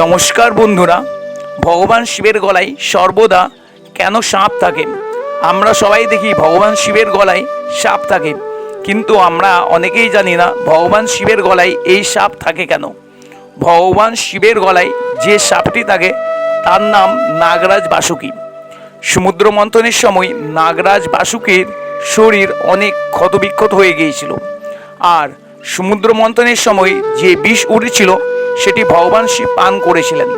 নমস্কার বন্ধুরা, ভগবান শিবের গলায় সর্বদা কেন সাপ থাকে? আমরা সবাই দেখি ভগবান শিবের গলায় সাপ থাকে। কিন্তু আমরা অনেকেই জানি না ভগবান শিবের গলায় এই সাপ থাকে কেন? ভগবান শিবের গলায় যে সাপটি থাকে, তার নাম নাগরাজ বাসুকী। সমুদ্র মন্থনের সময় নাগরাজ বাসুকীর শরীর অনেক ক্ষতবিক্ষত হয়ে গিয়েছিল। আর সমুদ্র মন্থনের সময় যে বিষ উঠেছিল সেটি ভগবান শিব পান করেছিলেন।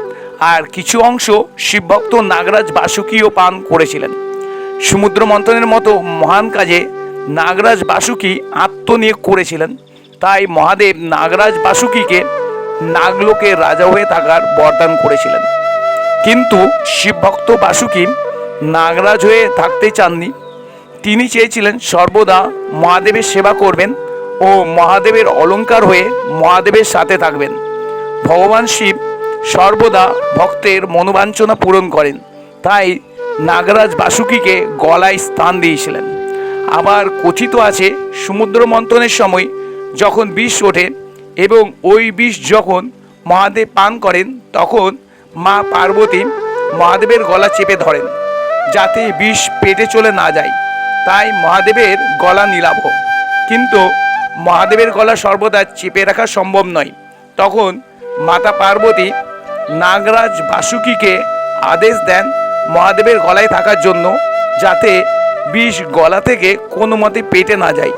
আর কিছু অংশ শিবভক্ত নাগরাজ বাসুকীও পান করেছিলেন। সমুদ্র মন্থনের মতো মহান কাজে নাগরাজ বাসুকী আত্মনিয়োগ করেছিলেন। তাই মহাদেব নাগরাজ বাসুকীকে নাগলোকে রাজা হয়ে থাকার বরদান করেছিলেন। কিন্তু শিবভক্ত বাসুকী নাগরাজ হয়ে থাকতে চাননি। তিনি চেয়েছিলেন সর্বদা মহাদেবের সেবা করবেন ও মহাদেবের অলংকার হয়ে মহাদেবের সাথে থাকবেন। ভগবান শিব সর্বদা ভক্তের মনোবাঞ্ছনা পূরণ করেন। তাই নাগরাজ বাসুকীকে গলায় স্থান দিয়েছিলেন। আবার কথিত আছে, সমুদ্র মন্থনের সময় যখন বিষ ওঠে এবং ওই বিষ যখন মহাদেব পান করেন, তখন মা পার্বতী মহাদেবের গলা চেপে ধরেন, যাতে বিষ পেটে চলে না যায়। তাই মহাদেবের গলা নীলাভ। কিন্তু মহাদেবের গলা সর্বদা চেপে রাখা সম্ভব নয়। তখন মাতা পার্বতী নাগরাজ বাসুকীকে আদেশ দেন মহাদেবের গলায় থাকার জন্য যাতে বিষ গলা থেকে কোনো মতে পেটে না যায়।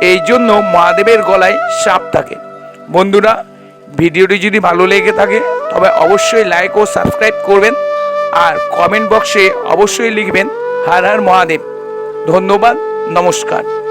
এই জন্য মহাদেবের গলায় সাপ থাকে। বন্ধুরা, ভিডিওটি যদি ভালো লেগে থাকে, তবে অবশ্যই লাইক ও সাবস্ক্রাইব করবেন আর কমেন্ট বক্সে অবশ্যই লিখবেন, হার হার মহাদেব। ধন্যবাদ, নমস্কার।